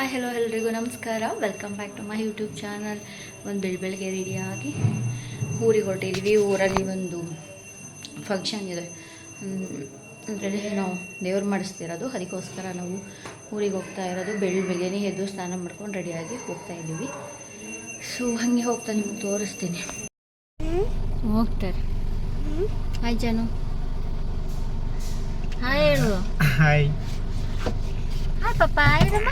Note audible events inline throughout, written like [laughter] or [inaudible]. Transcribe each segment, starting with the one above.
Hi hello ಎಲ್ರಿಗೂ ನಮಸ್ಕಾರ. Welcome back to my YouTube channel ಒಂದು ಬೆಳ್ ಬೆಳಗ್ಗೆ ರೆಡಿಯಾಗಿ ಊರಿಗೆ ಹೊರಟಿದ್ವಿ. ಊರಲ್ಲಿ ಒಂದು ಫಂಕ್ಷನ್ ಇದೆ. ಅಂದರೆ ನಾವು ದೇವ್ರು ಮಾಡಿಸ್ತಿರೋದು. ಅದಕ್ಕೋಸ್ಕರ ನಾವು ಊರಿಗೆ ಹೋಗ್ತಾ ಇರೋದು. ಬೆಳ ಬೆಳಗ್ಗೆನೇ ಎದ್ದು ಸ್ನಾನ ಮಾಡ್ಕೊಂಡು ರೆಡಿಯಾಗಿ ಹೋಗ್ತಾ ಇದ್ದೀವಿ. ಸೊ ಹಾಗೆ ಹೋಗ್ತಾ ನಿಮ್ಗೆ ತೋರಿಸ್ತೀನಿ. ಹೋಗ್ತಾರೆ. ಹಾಯ್ ಜಾನು ಹಾಯ್ ಹೇಳು. ಹಾಯ್ ಹಾಯ್ ಪಾಪ ಏನಮ್ಮ?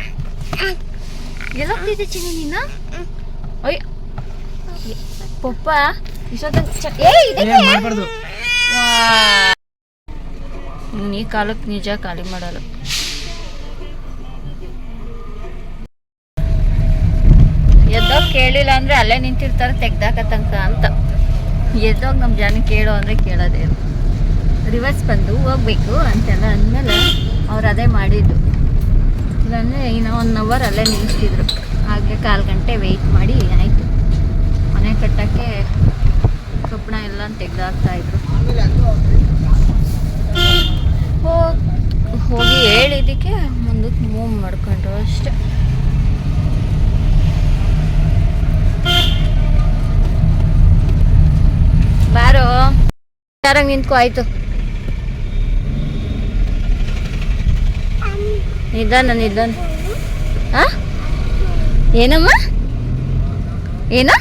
ಎಲ್ಲೋಗ್ತಿದ್ದೆ ಚಿನ್ನಿ ನೀನು ಅಯ್ಯ ಪಪ್ಪ ಇಷ್ಟೊತ್ತಂಗ ಇದಕ್ಕೆ ನೀ ಕಾಲಕ್ಕೆ ನಿಜ ಖಾಲಿ ಮಾಡಲ್ಲ ಎದ್ದೋಗ್ ಕೇಳಿಲ್ಲ ಅಂದ್ರೆ ಅಲ್ಲೇ ನಿಂತಿರ್ತಾರೆ ತೆಗ್ದಾಕತ್ತಂಕ ಅಂತ. ಎದ್ದೋಗ್ ನಮ್ಮ ಜನ ಕೇಳು ಅಂದ್ರೆ ಕೇಳೋದೇ ರಿವರ್ಸ್ ಬಂದು ಹೋಗ್ಬೇಕು ಅಂತೆಲ್ಲ ಅಂದಮೇಲೆ ಅವ್ರು ಅದೇ ಮಾಡಿದ್ದು. ಇಲ್ಲಾಂದರೆ ಇನ್ನು ಒನ್ ಅವರ್ ಅಲ್ಲೇ ನಿಲ್ಲಿಸ್ತಿದ್ರು ಹಾಗೆ ಕಾಲು ಗಂಟೆ ವೆಯ್ಟ್ ಮಾಡಿ ಆಯಿತು. ಮನೆ ಕಟ್ಟೋಕ್ಕೆ ಕಬ್ಬಣ ಎಲ್ಲ ಹೋಗ್ ಹೋಗಿ ಹೇಳಿದ್ದಕ್ಕೆ ಮುಂದಕ್ಕೆ ಮೂವ್ ಮಾಡ್ಕೊಂಡ್ರು ಅಷ್ಟೆ. ಬಾರೋ ಯಾರಾಗ ನಿಂತ್ಕೋ, ಆಯ್ತು. ನಿಧಾನ ನಿಧಾನ. ಆ? ಏನಮ್ಮ? ಏನು?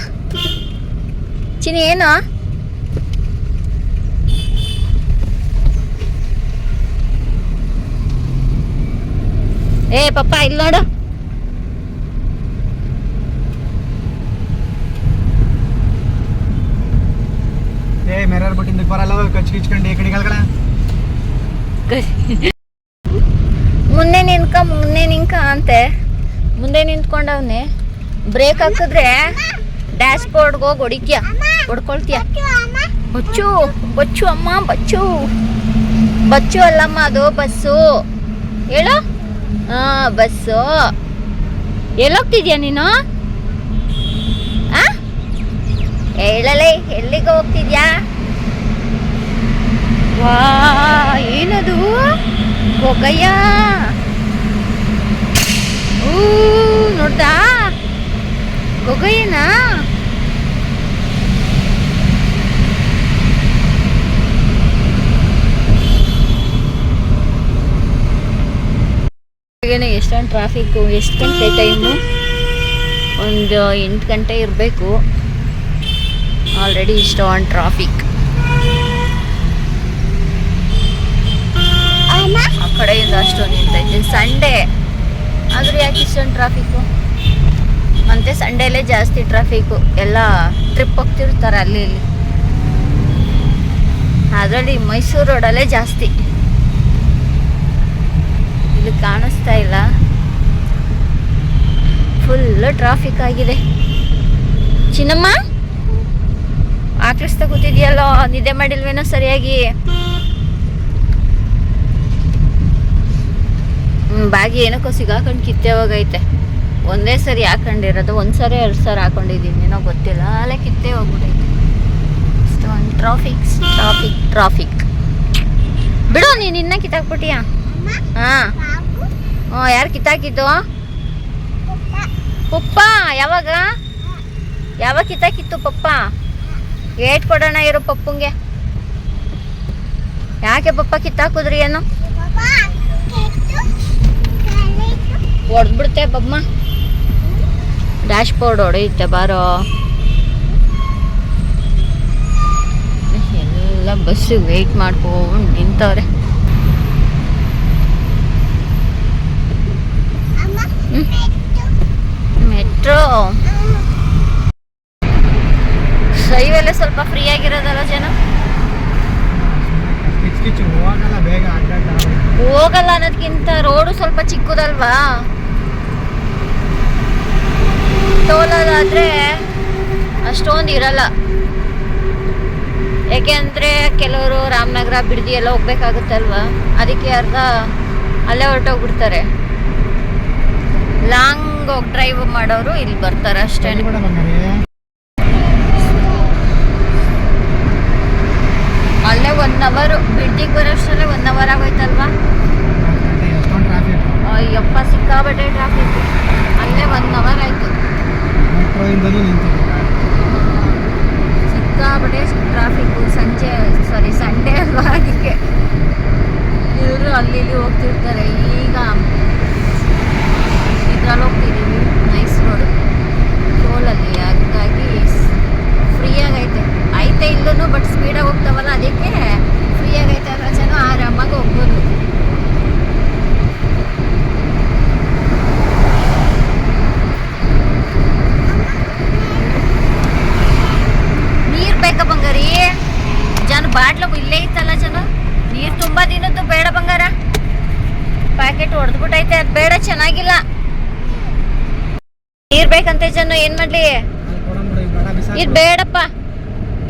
ಚಿನಿ ಏನು? ಏ ಪಪ್ಪ ಇಲ್ಲಿ ನೋಡು. ಏ ಮೆರರ್ ಬಿಟ್ಟು ಹಿಂದಕ್ಕೆ ಬರಲ್ಲ ಕಚ್ ಕಿಚ್ಕೊಂಡು ಈ ಕಡೆ ಕೆಳಗಡೆ ಮುಂದೆ ನಿಂತ್ಕ ಮುಂದೆ ನಿಂಕ ಅಂತೆ ಮುಂದೆ ನಿಂತ್ಕೊಂಡವ್ನೆ. ಬ್ರೇಕ್ ಹಾಕಿದ್ರೆ ಡ್ಯಾಶ್ ಬೋರ್ಡ್ಗೆ ಹೋಗಿ ಹೊಡಿತೀಯ? ಹೊಡ್ಕೊಳ್ತೀಯ? ಬಚ್ಚು ಬಚ್ಚು ಅಮ್ಮ, ಬಚ್ಚು. ಬಚ್ಚು ಅಲ್ಲಮ್ಮ, ಅದು ಬಸ್ಸು. ಹೇಳು? ಹಾ, ಬಸ್ಸು. ಎಲ್ಲೋಗ್ತಿದ್ಯಾ ನೀನು? ಆ? ಹೇಳಲೇ, ಎಲ್ಲಿಗೆ ಹೋಗ್ತಿದ್ಯಾ? ವಾ, ಏನದು? ಗೊಗಯ್ಯ ಊ ನೋಡ್ದಾ? ಗೊಗಯ್ಯನಾ ಎಷ್ಟೊಂದು ಟ್ರಾಫಿಕ್ಕು ಎಷ್ಟು ಗಂಟೆ ಟೈಮು ಒಂದು ಎಂಟು ಗಂಟೆ ಇರಬೇಕು. ಆಲ್ರೆಡಿ ಇಷ್ಟೊಂದು ಟ್ರಾಫಿಕ್ ಆ ಕಡೆಯಿಂದ ಅಷ್ಟೊಂದು ನಿಂತೈತೆ ಸಂಡೇ ಆದ್ರೆ ಯಾಕೆ ಇಷ್ಟೊಂದು ಟ್ರಾಫಿಕ್ಕು ಮತ್ತೆ ಸಂಡೇಲೇ ಜಾಸ್ತಿ ಟ್ರಾಫಿಕ್ಕು ಎಲ್ಲ ಟ್ರಿಪ್ ಹೋಗ್ತಿರ್ತಾರೆ ಅಲ್ಲಿ ಇಲ್ಲಿ. ಅದರಲ್ಲಿ ಮೈಸೂರು ರೋಡಲ್ಲೇ ಜಾಸ್ತಿ. ಇಲ್ಲಿ ಕಾಣಿಸ್ತಾ ಇಲ್ಲ. ಫುಲ್ಲು ಟ್ರಾಫಿಕ್ ಆಗಿದೆ. ಚಿನ್ನಮ್ಮ? ಆಕಳಿಸ್ತಾ ಕೂತಿದ್ಯಲ್ಲೋ ನಿದ್ದೆ ಮಾಡಿಲ್ವೇನೋ ಸರಿಯಾಗಿ? ಬಾಗಿ ಏನಕ್ಕೋ ಸಿಗಾಕೊಂಡು ಕಿತ್ತೆ ಹೋಗೈತೆ ಒಂದೇ ಸರಿ ಹಾಕೊಂಡಿರೋದು ಒಂದು ಸರಿ ಎರಡು ಸರಿ ಹಾಕೊಂಡಿದ್ದೀನಿ ಏನೋ ಗೊತ್ತಿಲ್ಲ. ಅಲ್ಲೇ ಕಿತ್ತೆ ಹೋಗ್ಬಿಟ್ಟೈತೆ ಇಷ್ಟೊಂದು ಟ್ರಾಫಿಕ್ ಟ್ರಾಫಿಕ್ ಟ್ರಾಫಿಕ್ ಬಿಡು ನೀನು ಇನ್ನ ಕಿತ್ತಾಕ್ಬಿಟ್ಟಿಯಾ? ಹಾಂ. ಹ್ಞೂ ಯಾರು ಕಿತ್ತಾಕಿದ್ದು? ಪಪ್ಪ. ಯಾವಾಗ? ಯಾವಾಗ ಕಿತ್ತಾಕಿತ್ತು ಪಪ್ಪ? ಏಟ್ ಕೊಡೋಣ ಇರೋ ಪಪ್ಪಂಗೆ. ಯಾಕೆ ಪಪ್ಪ ಕಿತ್ತಾಕಿದ್ರಿ ಏನು? ಹೊಡೆದ್ಬಿಡ್ತೆ ಬಮ್ಮ. ಡ್ಯಾಶ್ ಬೋರ್ಡ್ ಹೊಡೆಯುತ್ತೆ ಬಾರೋ. ಎಲ್ಲ ಬಸ್ಸಿಗೆ ವೆಯ್ಟ್ ಮಾಡ್ಕೊಂಡು ನಿಂತವ್ರೆ. ಮೆಟ್ರೋ ಸೈವೆಲ್ಲ ಸ್ವಲ್ಪ ಫ್ರೀ ಆಗಿರೋದಲ್ಲ ಜನ? ಹೋಗಲ್ಲ ಅನ್ನೋದ್ಕಿಂತ ರೋಡು ಸ್ವಲ್ಪ ಚಿಕ್ಕದಲ್ವಾ? ಟೋಲಲ್ಲಾದ್ರೆ ಅಷ್ಟೊಂದು ಇರಲ್ಲ. ಅಂದರೆ ಕೆಲವರು ರಾಮನಗರ ಬಿಡದಿ ಎಲ್ಲ ಹೋಗ್ಬೇಕಾಗುತ್ತಲ್ವಾ? ಅದಕ್ಕೆ ಅರ್ಧ ಅಲ್ಲೇ ಹೊರಟೋಗ್ಬಿಡ್ತಾರೆ. ಲಾಂಗ್ ಹೋಗಿ ಡ್ರೈವ್ ಮಾಡೋರು ಇಲ್ಲಿ ಬರ್ತಾರೆ ಅಷ್ಟೇ. ಅಲ್ಲೇ ಒನ್ ಅವರ್ ಬಿಡ್ದಿಗೆ ಬರೋಷ್ಟರಲ್ಲೇ ಒನ್ ಅವರ್ ಆಗೋಯ್ತಲ್ವಾ? ಸಿಕ್ಕಾಬಟ್ಟೆ ಟ್ರಾಫಿಕ್ ಅಲ್ಲೇ ಒನ್ ಅವರ್ ಬೇಕಂತೆ ಅವಾಗಿಂದಲೂ ನಿಂತಿದೆ. ಸಿಕ್ಕಾಪಟ್ಟೆ ಟ್ರಾಫಿಕ್ಕು ಸಂಜೆ ಸಾರಿ ಸಂಡೆ ಅಲ್ವಾ ಅದಕ್ಕೆ. ಎಲ್ಲರೂ ಅಲ್ಲಿ ಇಲ್ಲಿ ಹೋಗ್ತಿರ್ತಾರೆ. ಈಗ ಇದ್ರಲ್ಲೂ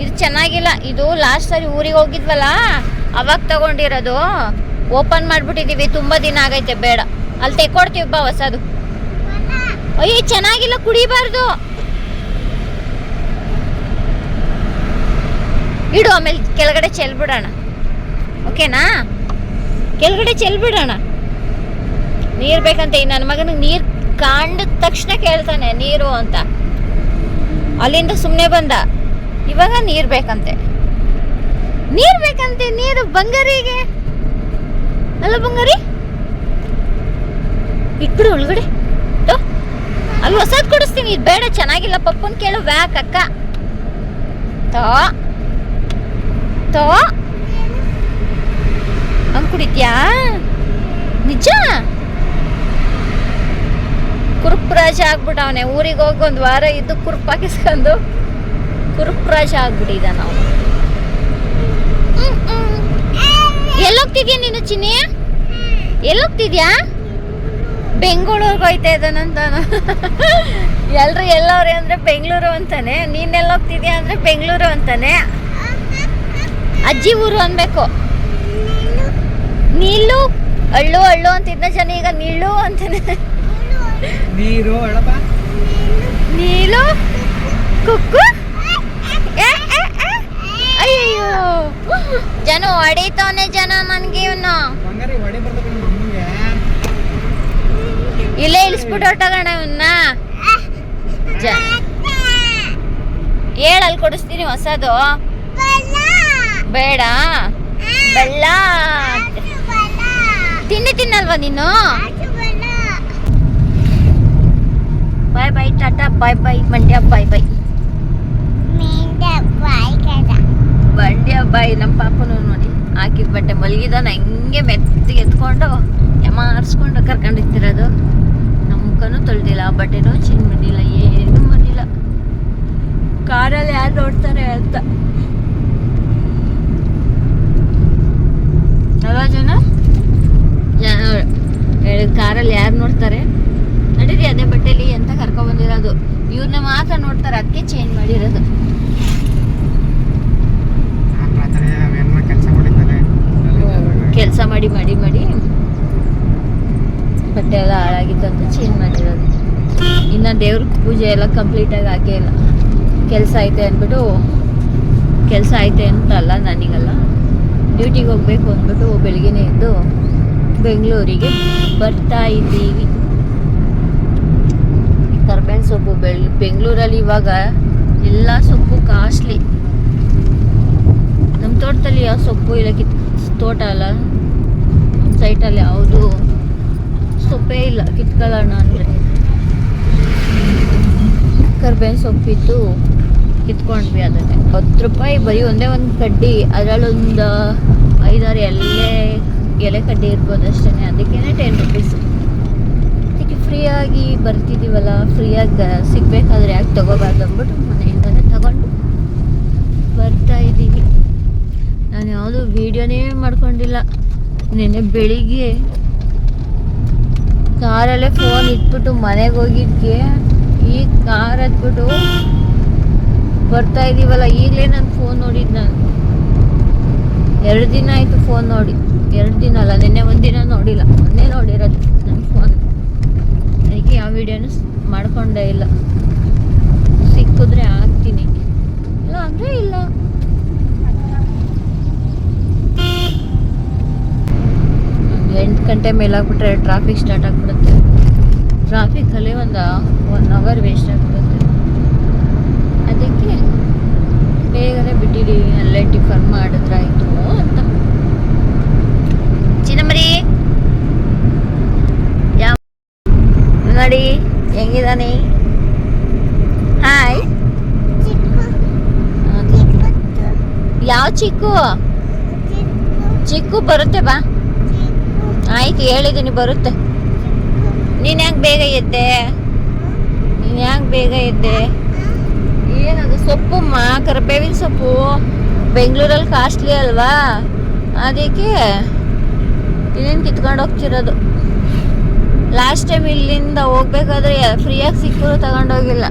ಇದು ಚೆನ್ನಾಗಿಲ್ಲ. ಇದು ಲಾಸ್ಟ್ ಸರಿ ಊರಿಗೆ ಹೋಗಿದ್ವಲ್ಲ? ಅವಾಗ ತಗೊಂಡಿರೋದು. ಓಪನ್ ಮಾಡಿಬಿಟ್ಟಿದ್ದೀವಿ ತುಂಬಾ ದಿನ ಆಗೈತೆ. ಬೇಡ. ಅಲ್ಲಿ ತೆಕ್ಕೊಡ್ತೀವಿ ಬಾ ಹೊಸದು. ಅಯ್ಯ ಚೆನ್ನಾಗಿಲ್ಲ. ಕುಡಿಬಾರ್ದು. ಇಡು, ಆಮೇಲೆ ಕೆಳಗಡೆ ಚೆಲ್ಬಿಡೋಣ. ಓಕೆನಾ? ಕೆಳಗಡೆ ಚೆಲ್ಬಿಡೋಣ. ನೀರು ಬೇಕಂತ ಈ ನನ್ನ ಮಗನಿಗೆ ನೀರು ಕಾಣ್ದ ತಕ್ಷಣ ಕೇಳ್ತಾನೆ. ನೀರು ಅಂತ. ಅಲ್ಲಿಂದ ಸುಮ್ಮನೆ ಬಂದ. ಇವಾಗ ನೀರು ಬೇಕಂತೆ. ನೀರು ಬೇಕಂತೆ, ನೀರು ಬಂಗಾರಿಗೆ. ಅಲ್ಲ ಬಂಗಾರಿ? ಇಟ್ಬಿಡು ಒಳಗಡೆ. ಅಲ್ಲಿ ಹೊಸದ್ ಕೊಡಿಸ್ತೀನಿ, ಇದು ಬೇಡ, ಚೆನ್ನಾಗಿಲ್ಲ, ಪಪ್ಪನ್ ಕೇಳು ವ್ಯಾಕ್ ಅಕ್ಕ. ತೋ ತೋ. ಹಂಗ್ ಕುಡಿತ್ಯಾ? ನಿಜ? ಕುರುಪ್ರಾಜ ಆಗ್ಬಿಟ್ಟವನೆ, ಊರಿಗೆ ಹೋಗಿ ಒಂದು ವಾರ ಇದ್ದು ಕುರುಪ್ ಹಾಕಿಸ್ಕೊಂಡು. ಕುರುಪ್ರಾಜ ಆಗ್ಬಿಟ್ಟಿದ ನಾವು. ಎಲ್ಲೋಗ್ತಿದ್ಯಾ ನೀನು ಚಿನ್ನಿ? ಎಲ್ಲೋಗ್ತಿದ್ಯಾ? ಬೆಂಗಳೂರಿಗೆ ಹೋಯ್ತಾ ಇದ್ದಾನಂತ ಎಲ್ರು ಎಲ್ಲವ್ರೆ ಅಂದ್ರೆ ಬೆಂಗಳೂರು ಅಂತಾನೆ. ನೀನ್ ಎಲ್ಲೋಗ್ತಿದ್ಯಾ ಅಂದ್ರೆ ಬೆಂಗಳೂರು ಅಂತಾನೆ. ಅಜ್ಜಿ ಊರು ಅನ್ಬೇಕು. ನೀಳು ಅಳ್ಳು ಅಳ್ಳು ಅಂತಿದ್ದ ಜನ ಈಗ ನೀಳು ಅಂತಾನೆ. ನೀರು ನೀಲು ಕುಕ್ಕು. ಅಯ್ಯಯ್ಯೋ. ಜನ ಹೊಡಿತವನೆ ಜನ ನನ್ಗೆ ಇವನು. ಇಲ್ಲೇ ಇಳಿಸ್ಬಿಟ್ಟು ಹೊಟ್ಟಗಣ ಇವನ್ನ ಜ ಹೇಳಲ್ಲಿ ಕೊಡಿಸ್ತೀನಿ ಹೊಸದು. ಬೇಡ. ಬೆಲ್ಲ. ತಿಂಡಿ ತಿನ್ನಲ್ವಾ ನೀನು? ಬಾಯ್ ಬಾಯ್ ಟಾಟಾ ಬಾಯ್ ಬಾಯ್ ಮಂಡ್ಯ ಬಾಯ್ ಬಾಯ್. ಮಂಡ್ಯ ಹಬ್ಬ ನಮ್ಮ ಪಾಪನು ನೋಡಿ ಹಾಕಿದ ಬಟ್ಟೆ ಮಲಗಿದಾನ ಹಂಗೆ ಮೆತ್ತಿಗೆ ಎತ್ಕೊಂಡು ಎಮಾರ್ಸ್ಕೊಂಡು ಕರ್ಕೊಂಡಿರ್ತಿರೋದು ನಮ್ಮ ಮುಖನೂ ತೊಳ್ದಿಲ್ಲ, ಆ ಬಟ್ಟೆನೂ ಚಿನ್ ಬಂದಿಲ್ಲ ಏನೂ ಬಂದಿಲ್ಲ ಕಾರಲ್ಲಿ ಯಾರು ನೋಡ್ತಾರೆ ಅಂತ. ಜನ? ಕಾರಲ್ಲಿ ಯಾರು ನೋಡ್ತಾರೆ? ನಡೀರಿ ಅದೇ ಬಟ್ಟೆಲಿ ಅಂತ ಕರ್ಕೊಂಡ್ ಬಂದಿರೋದು. ಇವ್ರನ್ನ ಮಾತ್ರ ನೋಡ್ತಾರೆ, ಅದಕ್ಕೆ ಚೇಂಜ್ ಮಾಡಿರೋದು ಮಾಡ್ತಾರೆ ಅವೇನ ಕೆಲಸ ಮಾಡಿದ್ದಾರೆ ಕೆಲಸ ಮಾಡಿ ಮಾಡಿ ಮಾಡಿ ಬಟ್ಟೆ ಎಲ್ಲ ಹಾಳಾಗಿತ್ತು ಅಂತ ಚೇಂಜ್ ಮಾಡಿರೋದು. ಇನ್ನು ದೇವ್ರ ಪೂಜೆ ಎಲ್ಲ ಕಂಪ್ಲೀಟಾಗಿ ಹಾಕೇ ಇಲ್ಲ. ಕೆಲಸ ಐತೆ ಅಂದ್ಬಿಟ್ಟು, ಕೆಲಸ ಐತೆ ಅಂತ ಅಲ್ಲ ನನಗಲ್ಲ. ಡ್ಯೂಟಿಗೆ ಹೋಗ್ಬೇಕು ಅಂದ್ಬಿಟ್ಟು ಬೆಳಿಗ್ಗೆನೇ ಎದ್ದು ಬೆಂಗಳೂರಿಗೆ ಬರ್ತಾ ಇದ್ದೀವಿ. ಕರ್ಬೇವಿನ ಸೊಪ್ಪು ಬೆಳ್, ಬೆಂಗಳೂರಲ್ಲಿ ಇವಾಗ ಎಲ್ಲ ಸೊಪ್ಪು ಕಾಸ್ಟ್ಲಿ. ನಮ್ಮ ತೋಟದಲ್ಲಿ ಯಾವ ಸೊಪ್ಪು ಇಲ್ಲ, ಕಿತ್, ತೋಟ ಅಲ್ಲ. ಸೈಟಲ್ಲಿ ಯಾವುದು ಸೊಪ್ಪೇ ಇಲ್ಲ, ಕಿತ್ಕೊಳ್ಳೋಣ ಅಂದರೆ. ಕರ್ಬೇವಿನ ಸೊಪ್ಪಿದ್ದು ಕಿತ್ಕೊಂಡ್ವಿ ಅದನ್ನೇ. ಹತ್ತು ರೂಪಾಯಿ ಬರೀ ಒಂದೇ ಒಂದು ಕಡ್ಡಿ ಅದರಲ್ಲೊಂದು ಐದಾರು ಎಲೆ ಎಲೆ ಕಡ್ಡಿ ಇರ್ಬೋದು ಅಷ್ಟೇ ಅದಕ್ಕೇ ಟೆನ್ ರುಪೀಸ್ ಅದಕ್ಕೆ ಫ್ರೀಯಾಗಿ ಬರ್ತಿದ್ದೀವಲ್ಲ ಫ್ರೀಯಾಗಿ ಸಿಗಬೇಕಾದ್ರೆ ಯಾಕೆ ತೊಗೋಬಾರ್ದು ಅಂದ್ಬಿಟ್ಟು ಮನೆಯಿಂದಲೇ ತಗೊಂಡು ಬರ್ತಾ ಇದ್ದೀವಿ. ನಾನು ಯಾವುದು ವೀಡಿಯೋನೇ ಮಾಡ್ಕೊಂಡಿಲ್ಲ. ನೆನ್ನೆ ಬೆಳಿಗ್ಗೆ ಕಾರಲ್ಲೇ ಫೋನ್ ಇಟ್ಬಿಟ್ಟು ಮನೆಗೆ ಹೋಗಿದ್ಕೆ. ಈ ಕಾರ್ ಹತ್ಬಿಟ್ಟು ಬರ್ತಾ ಇದೀವಲ್ಲ, ಈಗಲೇ ನಾನು ಫೋನ್ ನೋಡಿದ್ದು ನಾನು. ಎರಡು ದಿನ ಆಯಿತು ಫೋನ್ ನೋಡಿ. ಎರಡು ದಿನ ಅಲ್ಲ, ನಿನ್ನೆ ಒಂದಿನ ನೋಡಿಲ್ಲ. ಮೊನ್ನೆ ನೋಡಿರೋದು ನನ್ನ ಫೋನ್ ಅದಕ್ಕೆ ಯಾವ ವಿಡಿಯೋನು ಮಾಡ್ಕೊಂಡೇ ಇಲ್ಲ. ಸಿಕ್ಕಿದ್ರೆ ಹಾಕ್ತೀನಿ. ಇಲ್ಲ ಅಂದರೆ ಇಲ್ಲ ಒಂದು ಎಂಟು ಗಂಟೆ ಮೇಲಾಗ್ಬಿಟ್ರೆ ಟ್ರಾಫಿಕ್ ಸ್ಟಾರ್ಟ್ ಆಗಿಬಿಡುತ್ತೆ. ಟ್ರಾಫಿಕಲ್ಲಿ ಒಂದು ಒನ್ ಅವರ್ ವೇಸ್ಟ್ ಆಗಿಬಿಡುತ್ತೆ. ಅದಕ್ಕೆ ಬೇಗನೆ ಬಿಟ್ಟಿದ್ದೀವಿ ಅಲ್ಲೇ ಟಿಫನ್ ಮಾಡಿದ್ರಾಯ್ತು ಅಂತ. ಚಿನ್ನಮರಿ ಯಾವ ನೋಡಿ ಹೆಂಗಿದಾನೆ ಹಾಯ್ ಯಾವ ಚಿಕ್ಕು. ಚಿಕ್ಕು ಬರುತ್ತೆ ಬಾ. ಆಯ್ತು ಹೇಳಿದ್ದೀನಿ ಬರುತ್ತೆ. ನೀನು ಯಾಕೆ ಬೇಗ ಎದ್ದೆ? ನೀನು ಯಾಕೆ ಬೇಗ ಎದ್ದೆ? ಏನದು, ಸೊಪ್ಪು ಮಾ ಕರಿಬೇವಿನ ಸೊಪ್ಪು? ಬೆಂಗಳೂರಲ್ಲಿ ಕಾಸ್ಟ್ಲಿ ಅಲ್ವಾ? ಅದಕ್ಕೆ ಇನ್ನೇನು ಕಿತ್ಕೊಂಡು ಹೋಗ್ತಿರೋದು? ಲಾಸ್ಟ್ ಟೈಮ್ ಇಲ್ಲಿಂದ ಹೋಗ್ಬೇಕಾದ್ರೆ ಫ್ರೀಯಾಗಿ ಸಿಕ್ಕರು ತಗೊಂಡೋಗಿಲ್ಲ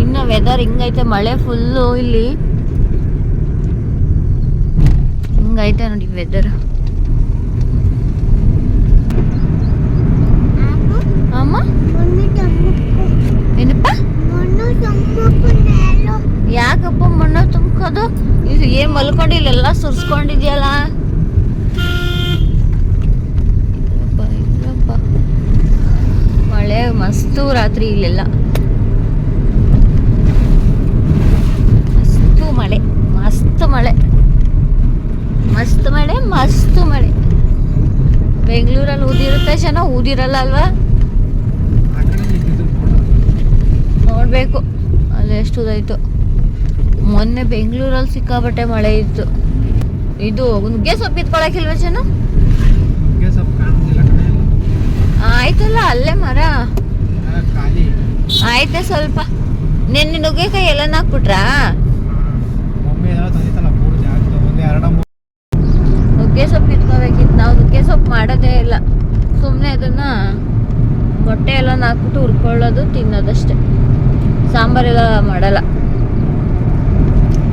ಇನ್ನು ವೆದರ್ ಹಿಂಗೈತೆ, ಮಳೆ ಫುಲ್ಲು ಇಲ್ಲಿ. ಹಿಂಗೈತೆ ನೋಡಿ ವೆದರ್ ಅಮ್ಮ ಏನಪ್ಪ? ಯಾಕಪ್ಪ ಮಣ್ಣು ತುಂಬ್ಕೋದು? ಇದು ಏನ್ ಮಲ್ಕೊಂಡಿಲ್ಲ ಎಲ್ಲ ಸುರ್ಸ್ಕೊಂಡಿದ್ಯಲ್ಲ. ಮಳೆ ಮಸ್ತು ರಾತ್ರಿ ಇಲ್ಲೆಲ್ಲ. ಮಸ್ತು ಮಳೆ ಮಸ್ತ್ ಮಳೆ. ಮಸ್ತ್ ಮಳೆ ಮಸ್ತ್ ಮಳೆ. ಬೆಂಗಳೂರಲ್ಲಿ ಊದಿರುತ್ತೆ ಜನ ಊದಿರಲ್ಲ ಅಲ್ವಾ ಆ ಕಡೆ ಇದ್ದಿದ್ದು ಕೂಡ. ನೋಡಬೇಕು ಅಲ್ಲಿ ಎಷ್ಟು ಇದಾಯಿತು ಮೊನ್ನೆ ಬೆಂಗಳೂರಲ್ಲಿ ಸಿಕ್ಕಾಪಟ್ಟೆ ಮಳೆ ಇತ್ತು. ಇದು ನುಗ್ಗೆ ಸೊಪ್ಪು ಇತ್ಕೊಳಕಿಲ್ವ ಜನ. ಆಯ್ತಲ್ಲ ಅಲ್ಲೇ ಮರ. ಆಯ್ತೆ ಸ್ವಲ್ಪ. ನಿನ್ನೆ ನುಗ್ಗೆಕಾಯಿ ಎಲ್ಲ ಹಾಕ್ಬಿಟ್ರಾ ನುಗ್ಗೆ ಸೊಪ್ಪು ಇತ್ಕೋಬೇಕಿತ್ತು ನಾವು ನುಗ್ಗೆ ಸೊಪ್ಪು ಮಾಡೋದೇ ಇಲ್ಲ. ಸುಮ್ಮನೆ ಅದನ್ನ ಮೊಟ್ಟೆ ಎಲ್ಲ ಹಾಕ್ಬಿಟ್ಟು ಹುರ್ಕೊಳ್ಳೋದು ತಿನ್ನೋದಷ್ಟೇ. ಸಾಂಬಾರೆಲ್ಲ ಮಾಡಲ್ಲ.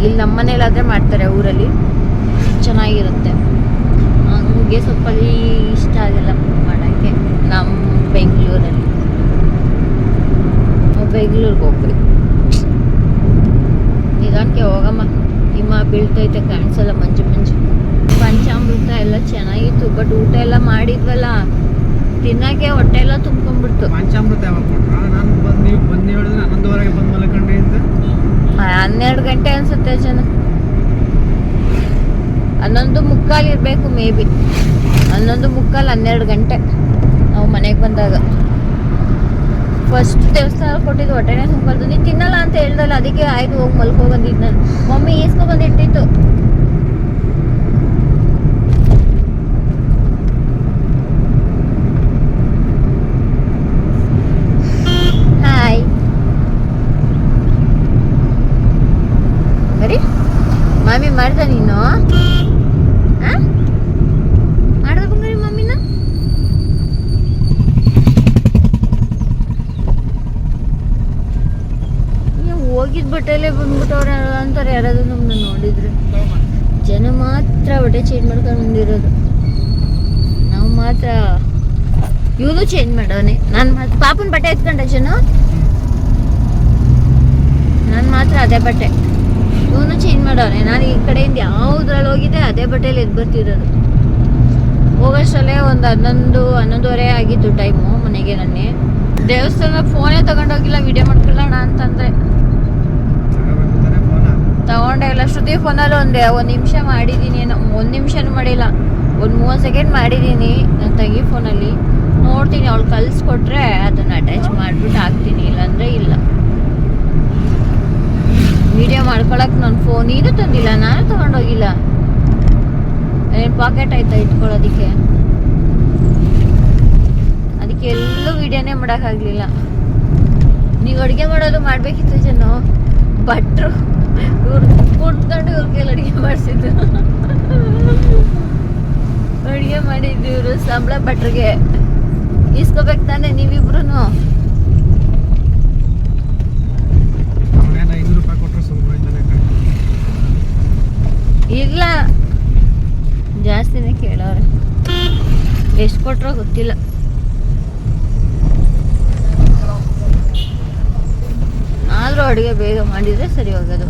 ಇಲ್ಲಿ ನಮ್ಮ ಮನೇಲಾದ್ರೆ ಮಾಡ್ತಾರೆ ಊರಲ್ಲಿ. ಚೆನ್ನಾಗಿರುತ್ತೆ. ಆ, ಸ್ವಲ್ಪ ಅಲ್ಲಿ ಇಷ್ಟ ಆಗಲ್ಲ ಮಾಡೋಕ್ಕೆ ನಮ್ಮ ಬೆಂಗಳೂರಲ್ಲಿ. ಬೆಂಗಳೂರಿಗೆ ಹೋಗ್ಬೇಕು ನಿಧಾನಕ್ಕೆ ಹೋಗಮ್ಮ. ಹಿಮ ಬೀಳ್ತೈತೆ ಕಾಣಿಸಲ್ಲ ಮಂಜು ಮಂಜು. ಪಂಚಾಮೃತ ಎಲ್ಲ ಚೆನ್ನಾಗಿತ್ತು ಬಟ್ ಊಟ ಎಲ್ಲ ಮಾಡಿದ್ವಲ್ಲ. ತಿನ್ನಕ್ಕೆ ಹೊಟ್ಟೆ ಎಲ್ಲ ತುಂಬ್ಕೊಂಡ್ಬಿಡ್ತು. ಪಂಚಾಮೃತ ಯಾವಾಗ ಕೊಟ್ರ? ನಾನು ಬಂದು ನೀವು ಬಂದು ಹೇಳಿದ್ರೆ ಹನ್ನೊಂದುವರೆಗೆ ಬಂದು ಮಲ್ಕೊಂಡೆ ಅಂತ. ಹನ್ನೆರಡು ಗಂಟೆ ಅನ್ಸುತ್ತೆ ಜನ. ಹನ್ನೊಂದು ಮುಕ್ಕಾಲು ಇರಬೇಕು ಮೇ ಬಿ. ಹನ್ನೊಂದು ಮುಕ್ಕಾಲು ಹನ್ನೆರಡು ಗಂಟೆ ನಾವು ಮನೆಗೆ ಬಂದಾಗ. ಫಸ್ಟ್ ದೇವಸ್ಥಾನ ಕೊಟ್ಟಿದ್ದು ಹೊಟ್ಟೆನೇ ತುಂಬ್ಕೊಳ್ತು ನೀನು ತಿನ್ನಲ್ಲ ಅಂತ ಹೇಳ್ದಲ್ಲ ಅದಕ್ಕೆ ಆಯ್ತು ಹೋಗಿ ಮಲ್ಕೋಗಿ ಬಂದಿದ್ದು ನಾನು ಮಮ್ಮಿ ಈಸ್ಕೊ ಬಂದಿಟ್ಟಿತ್ತು ಹಾಯ್ ಬರೀ ಮಾಮಿ ಮಾಡ್ದ ನೀನು ಆ? ಮಾಡ್ದ ಬಂಗಾರಿ ಮಮ್ಮಿನ ನೀವು ಹೋಗಿದ್ ಬಟ್ಟೆಲ್ಲೇ ಬಂದ್ಬಿಟ್ಟವ್ರೆ ಅಂತಾರೆ ಯಾರಾದ್ರೂ ನಮ್ಮನ್ನ ನೋಡಿದ್ರೆ ಜನ ಮಾತ್ರ ಬಟ್ಟೆ ಚೇಂಜ್ ಮಾಡ್ಕೊಂಡು ಬಂದಿರೋದು ನಾವು ಮಾತ್ರ ಇವನು ಚೇಂಜ್ ಮಾಡವನೆ ನಾನು ಪಾಪನ ಬಟ್ಟೆ ಎತ್ಕೊಂಡೆ ಜನ ನಾನು ಮಾತ್ರ ಅದೇ ಬಟ್ಟೆ. ಇವನು ಚೇಂಜ್ ಮಾಡವನೆ ನಾನು ಈ ಕಡೆಯಿಂದ ಯಾವುದ್ರಲ್ಲಿ ಹೋಗಿದ್ದೆ ಅದೇ ಬಟ್ಟೆಲಿ ಎದ್ದು ಬರ್ತಿರೋದು. ಹೋಗೋಷ್ಟರಲ್ಲೇ ಒಂದು ಹನ್ನೊಂದು, ಹನ್ನೊಂದುವರೆ ಆಗಿತ್ತು ಟೈಮು ಮನೆಗೆ ನನ್ನೆ. ದೇವಸ್ಥಾನ ಫೋನೇ ತಗೊಂಡೋಗಿಲ್ಲ ವಿಡಿಯೋ ಮಾಡ್ಕೊಳ್ಳೋಣ ಅಂತಂದ್ರೆ. ತಗೊಂಡೇ. ಇಲ್ಲ ಶ್ರುತಿ ಫೋನಲ್ಲಿ ಒಂದೇ ಒಂದು ನಿಮಿಷ ಮಾಡಿದ್ದೀನಿ ಏನೋ. ಒಂದು ನಿಮಿಷನೂ ಮಾಡಿಲ್ಲ. ಒಂದು ಮೂವತ್ತು ಸೆಕೆಂಡ್ ಮಾಡಿದ್ದೀನಿ ನನ್ನ ತಂಗಿ ಫೋನಲ್ಲಿ ನೋಡ್ತೀನಿ, ಅವಳು ಕಲಿಸ್ಕೊಟ್ರೆ ಅದನ್ನು ಅಟ್ಯಾಚ್ ಮಾಡಿಬಿಟ್ಟು ಹಾಕ್ತೀನಿ, ಇಲ್ಲಾಂದರೆ ಇಲ್ಲ. ವಿಡಿಯೋ ಮಾಡ್ಕೊಳಕ್ಕೆ ನನ್ನ ಫೋನ್ ಇದು ತಂದಿಲ್ಲ, ನಾನು ತಗೊಂಡೋಗಿಲ್ಲ. ಏನು ಪಾಕೆಟ್ ಆಯ್ತಾ ಇಟ್ಕೊಳ್ಳೋದಕ್ಕೆ? ಅದಕ್ಕೆ ಎಲ್ಲೂ ವಿಡಿಯೋನೇ ಮಾಡೋಕ್ಕಾಗಲಿಲ್ಲ ನೀವು ಅಡುಗೆ ಮಾಡೋದು ಮಾಡಬೇಕಿತ್ತು ಜನ ಭಟ್ರು, ಇವ್ರು ಕುಡ್ಕೊಂಡು ಇವ್ರಿಗೆಲ್ಲ ಅಡುಗೆ ಮಾಡಿಸಿದ್ದು. ಅಡುಗೆ ಮಾಡಿದ್ವಿ ಇವರು ಸಂಬಳ ಭಟ್ರಿಗೆ. ಇಸ್ಕೋಬೇಕು ತಾನೆ ನೀವಿಬ್ರು ಇಲ್ಲ. ಜಾಸ್ತಿನೇ ಕೇಳೋರೆ. ಎಷ್ಟು ಕೊಟ್ಟರೋ ಗೊತ್ತಿಲ್ಲ. ಆದರೂ ಅಡುಗೆ ಬೇಗ ಮಾಡಿದರೆ ಸರಿ ಹೋಗೋದು.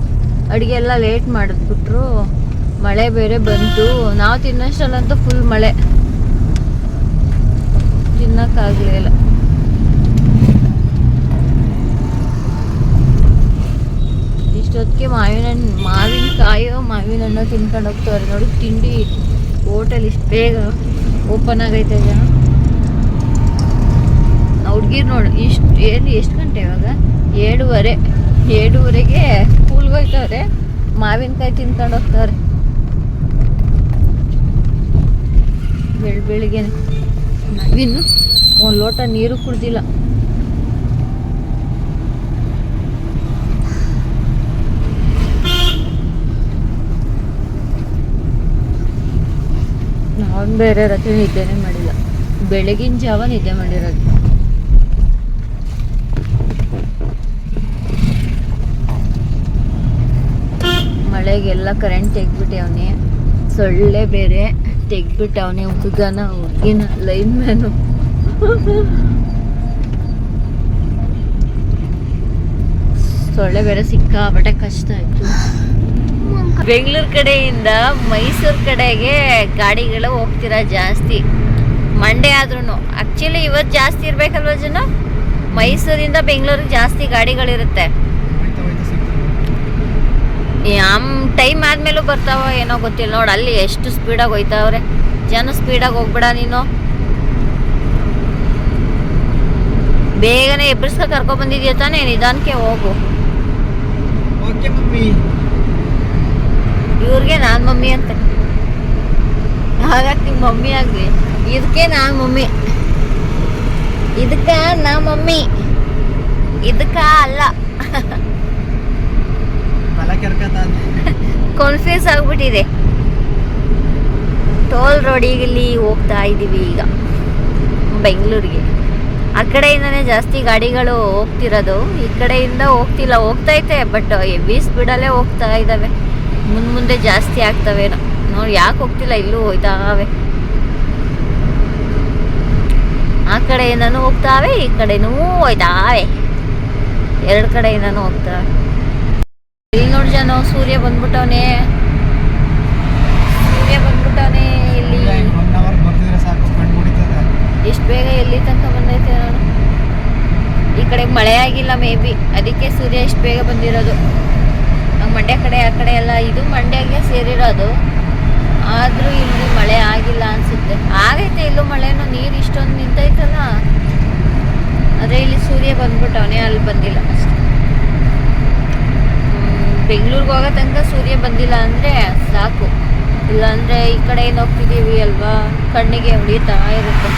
ಅಡುಗೆ ಎಲ್ಲ ಲೇಟ್ ಮಾಡಿದ್ಬಿಟ್ರು. ಮಳೆ ಬೇರೆ ಬಂತು. ನಾವು ತಿನ್ನೋಷ್ಟಲ್ಲಂತೂ ಫುಲ್ ಮಳೆ. ತಿನ್ನಕ್ಕಾಗಲಿಲ್ಲ. ಇಷ್ಟೊತ್ತಿಗೆ ಮಾವಿನ ಹಣ್ಣು ಮಾವಿನಕಾಯೋ ಮಾವಿನ ಹಣ್ಣು ತಿನ್ಕೊಂಡು ಹೋಗ್ತವ್ರೆ. ನೋಡಿ, ತಿಂಡಿ ಹೋಟೆಲ್ ಇಷ್ಟು ಬೇಗ ಓಪನ್ ಆಗೈತೆ ಜನ ಹುಡ್ಗಿರು ನೋಡಿ, ಇಷ್ಟು ಏನು, ಎಷ್ಟು ಗಂಟೆ ಇವಾಗ? ಏಳುವರೆ, ಏಳುವರೆಗೆ ಸ್ಕೂಲ್ಗೆ ಹೋಗ್ತಾವ್ರೆ ಮಾವಿನಕಾಯಿ ತಿನ್ಕೊಂಡು ಹೋಗ್ತವ್ರೆ. ಬೆಳ್ ಬೆಳಿಗ್ಗೆ ನವೀನು ಒಂದು ಲೋಟ ನೀರು ಕುಡ್ದಿಲ್ಲ. ನಾನು ಬೇರೆ ರಾತ್ರಿ ನಿದ್ದೆನೇ ಮಾಡಿಲ್ಲ. ಬೆಳಗಿನ ಜಾವ ನಿದ್ದೆ ಮಾಡಿರೋದು. ಮಳೆಗೆಲ್ಲ ಕರೆಂಟ್ ತೆಗ್ಬಿಟ್ಟವನೆ ಸೊಳ್ಳೆ ಬೇರೆ ತೆಗ್ಬಿಟ್ಟವನೆ ಹುಡುಗನ ಹುಡುಗಿನ ಲೈನ್ ಮ್ಯಾನು. ಸೊಳ್ಳೆ ಬೇರೆ ಸಿಕ್ಕಾಪಟ್ಟೆ ಕಷ್ಟ ಆಯ್ತು. ಬೆಂಗಳೂರು ಕಡೆಯಿಂದ ಮೈಸೂರು ಕಡೆಗೆ ಗಾಡಿಗಳು ಹೋಗ್ತೀರಾ ಜಾಸ್ತಿ. ಮಂಡೇ ಆದ್ರೂ ಆಕ್ಚುಲಿ ಇವತ್ತು ಜಾಸ್ತಿ ಇರ್ಬೇಕಲ್ವ ಜನ? ಮೈಸೂರಿಂದ ಬೆಂಗಳೂರಿಗೆ ಜಾಸ್ತಿ ಗಾಡಿಗಳಿರುತ್ತೆ. ಯಾಮ್ ಟೈಮ್ ಆದ್ಮೇಲೂ ಬರ್ತಾವ ಏನೋ ಗೊತ್ತಿಲ್ಲ. ನೋಡಿ ಅಲ್ಲಿ ಎಷ್ಟು ಸ್ಪೀಡಾಗಿ ಹೋಯ್ತಾವ್ರೆ. ಜನ ಸ್ಪೀಡಾಗಿ ಹೋಗ್ಬೇಡ ನೀನು. ಬೇಗನೆ ಎಬ್ಬರಿಸ್ಕ ಕರ್ಕೊ ಬಂದಿದ್ಯಾ ತಾನೇ? ನಿಧಾನಕ್ಕೆ ಹೋಗು. ಇವ್ರಿಗೆ ನಾನ್ ಮಮ್ಮಿ ಅಂತ. ಹಾಗಾಗಿ ನಿಮ್ ಮಮ್ಮಿ ಆಗ್ಲಿ ಇದಕ್ಕೆ ನಾನು ಮಮ್ಮಿ. ಇದಕ್ಕ ನಾ ಮಮ್ಮಿ. ಇದಕ್ಕ ಅಲ್ಲ. [laughs] ಕನ್ಫ್ಯೂಸ್ [laughs] ಆಗ್ಬಿಟ್ಟಿದೆ. ಟೋಲ್ ರೋಡಿಗಲ್ಲಿ ಹೋಗ್ತಾ ಇದ್ದೀವಿ ಈಗ. ಬೆಂಗಳೂರಿಗೆ. ಆ ಕಡೆಯಿಂದನೇ ಜಾಸ್ತಿ ಗಾಡಿಗಳು ಹೋಗ್ತಿರೋದು. ಈ ಕಡೆಯಿಂದ ಹೋಗ್ತಿಲ್ಲ ಹೋಗ್ತೈತೆ ಬಟ್ ಎವಿ ಸ್ಪೀಡಲ್ಲೇ ಹೋಗ್ತಾ ಇದ್ದಾವೆ ಮುಂದೆ ಮುಂದೆ ಜಾಸ್ತಿ ಆಗ್ತವೇನೋ ನೋಡಿ ಯಾಕೆ ಹೋಗ್ತಿಲ್ಲ, ಇಲ್ಲೂ ಹೋಯ್ತಾವೆ. ಆ ಕಡೆಯಿಂದನೂ ಹೋಗ್ತಾವೆ, ಈ ಕಡೆನೂ ಹೋಯ್ತಾವೆ. ಎರಡು ಕಡೆಯಿಂದನೂ ಹೋಗ್ತಾವೆ. ಇಲ್ಲಿ ನೋಡಿ ಜನ ಸೂರ್ಯ ಬಂದ್ಬಿಟ್ಟವನೆ. ಸೂರ್ಯ ಬಂದ್ಬಿಟ್ಟವನೆ ಇಲ್ಲಿ. ಎಷ್ಟು ಬೇಗ ಎಲ್ಲಿ ತನಕ ಬಂದೈತೆ ನೋಡು. ಈ ಕಡೆ ಮಳೆ ಆಗಿಲ್ಲ ಮೇ ಬಿ. ಅದಕ್ಕೆ ಸೂರ್ಯ ಎಷ್ಟು ಬೇಗ ಬಂದಿರೋದು. ಮಂಡ್ಯ ಕಡೆ ಆ ಕಡೆ ಎಲ್ಲ ಇದು ಮಂಡ್ಯಗೆ ಸೇರಿರೋದು. ಆದರೂ ಇಲ್ಲಿ ಮಳೆ ಆಗಿಲ್ಲ ಅನ್ಸುತ್ತೆ. ಆಗೈತೆ ಇಲ್ಲೂ ಮಳೆನೂ ನೀರು ಇಷ್ಟೊಂದು ನಿಂತೈತಲ್ಲ. ಆದರೆ ಇಲ್ಲಿ ಸೂರ್ಯ ಬಂದ್ಬಿಟ್ಟವನೇ ಅಲ್ಲಿ ಬಂದಿಲ್ಲ ಅಷ್ಟೇ. ಬೆಂಗಳೂರಿಗೆ ಹೋಗೋ ತನಕ ಸೂರ್ಯ ಬಂದಿಲ್ಲ ಅಂದರೆ ಸಾಕು. ಇಲ್ಲಾಂದರೆ ಈ ಕಡೆಯಿಂದ ಹೋಗ್ತಿದ್ದೀವಿ ಅಲ್ವಾ? ಕಣ್ಣಿಗೆ ಹೊಡಿತಾ ಇರುತ್ತೆ.